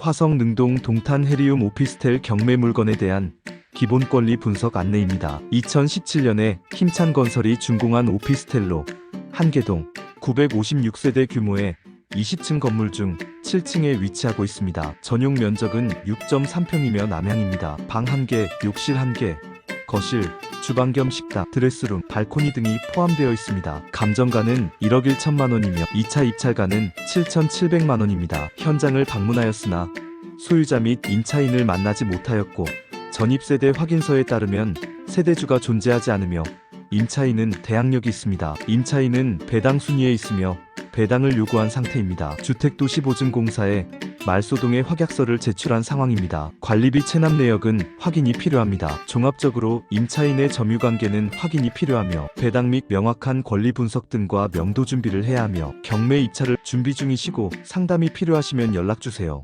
화성 능동 동탄 헤리움 오피스텔 경매 물건에 대한 기본 권리 분석 안내입니다. 2017년에 힘찬 건설이 준공한 오피스텔로 한계동 956세대 규모의 20층 건물 중 7층에 위치하고 있습니다. 전용 면적은 6.3평이며 남향입니다. 방 1개, 욕실 1개, 거실, 주방 겸 식탁, 드레스룸, 발코니 등이 포함되어 있습니다. 감정가는 1억 1천만 원이며 2차 입찰가는 7,700만 원입니다. 현장을 방문하였으나 소유자 및 임차인을 만나지 못하였고 전입세대 확인서에 따르면 세대주가 존재하지 않으며 임차인은 대항력이 있습니다. 임차인은 배당 순위에 있으며 배당을 요구한 상태입니다. 주택도시보증공사에 말소동의 확약서를 제출한 상황입니다. 관리비 체납 내역은 확인이 필요합니다. 종합적으로 임차인의 점유관계는 확인이 필요하며 배당 및 명확한 권리 분석 등과 명도 준비를 해야 하며 경매 입찰을 준비 중이시고 상담이 필요하시면 연락 주세요.